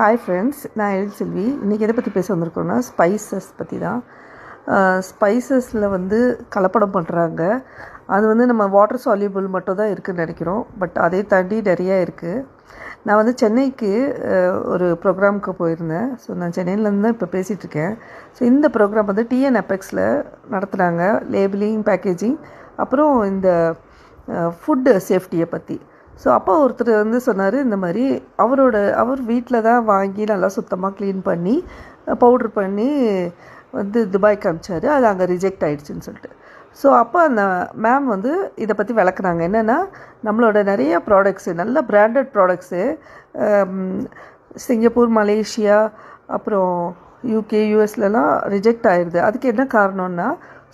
Hi friends நான் எழில் செல்வி. இன்றைக்கி எதை பற்றி பேச வந்திருக்கோன்னா ஸ்பைசஸ் பற்றி தான் ஸ்பைசஸில் வந்து கலப்படம் பண்ணுறாங்க அது வந்து நம்ம வாட்டர் சால்யூபிள் மட்டும் தான் இருக்குதுன்னு நினைக்கிறோம். பட் அதை தாண்டி நிறையா இருக்குது நான் வந்து சென்னைக்கு ஒரு ப்ரோக்ராமுக்கு போயிருந்தேன். ஸோ நான் சென்னையிலேருந்து தான் இப்போ பேசிகிட்ருக்கேன் ஸோ இந்த ப்ரோக்ராம் வந்து டிஎன் அபெக்ஸில் நடத்துனாங்க. லேபிளிங் பேக்கேஜிங் அப்புறம் இந்த ஃபுட்டு சேஃப்டியை பற்றி ஸோ அப்போ ஒருத்தர் வந்து சொன்னார் இந்த மாதிரி அவரோட அவர் வீட்டில் தான் வாங்கி நல்லா சுத்தமாக க்ளீன் பண்ணி பவுட்ரு பண்ணி வந்து துபாய்க்கு அமிச்சார் அது அங்கே ரிஜெக்ட் ஆகிடுச்சின்னு சொல்லிட்டு. ஸோ அப்போ அந்த மேம் வந்து இதை பற்றி விளக்குனாங்க. என்னென்னா நம்மளோட நிறைய ப்ராடக்ட்ஸு நல்ல பிராண்டட் ப்ராடக்ட்ஸு சிங்கப்பூர் மலேசியா அப்புறம் யூகே யூஎஸ்லலாம் ரிஜெக்ட் ஆயிடுது அதுக்கு என்ன காரணம்னா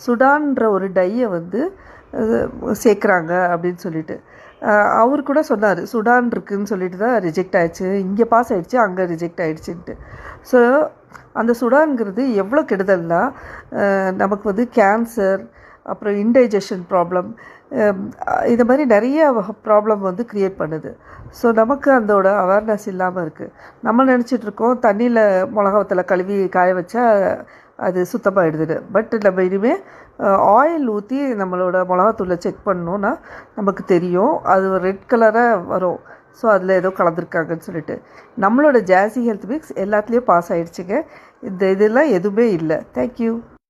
சுடான்ற ஒரு டையை வந்து சேர்க்குறாங்க அப்படின்னு சொல்லிட்டு. அவர் கூட சொன்னார் சுடான் இருக்குன்னு சொல்லிட்டு தான் ரிஜெக்ட் ஆயிடுச்சு. இங்கே பாஸ் ஆகிடுச்சு அங்கே ரிஜெக்ட் ஆயிடுச்சுன்ட்டு. ஸோ அந்த சுடான்ங்கிறது எவ்வளோ கெடுதல்னா நமக்கு வந்து கேன்சர் அப்புறம் இன்டைஜஷன் ப்ராப்ளம் இது மாதிரி நிறைய ப்ராப்ளம் வந்து க்ரியேட் பண்ணுது. ஸோ நமக்கு அதோட அவேர்னஸ் இல்லாமல் இருக்குது நம்ம நினச்சிட்ருக்கோம் தண்ணியில் மிளகாவத்தில் கழுவி காய வச்சா அது சுத்தமாக சுத்தமாகிடுது பட் நம்ம இனிமேல் ஆயில் ஊற்றி நம்மளோட மிளகாத்தூளை செக் பண்ணோன்னா நமக்கு தெரியும். அது ரெட் கலராக வரும். ஸோ அதில் ஏதோ கலந்துருக்காங்கன்னு சொல்லிட்டு. நம்மளோட ஜாஸி ஹெல்த் மிக்ஸ் எல்லாத்துலேயும் பாஸ் ஆகிடுச்சிங்க இந்த இதெல்லாம் எதுவுமே இல்லை. தேங்க்யூ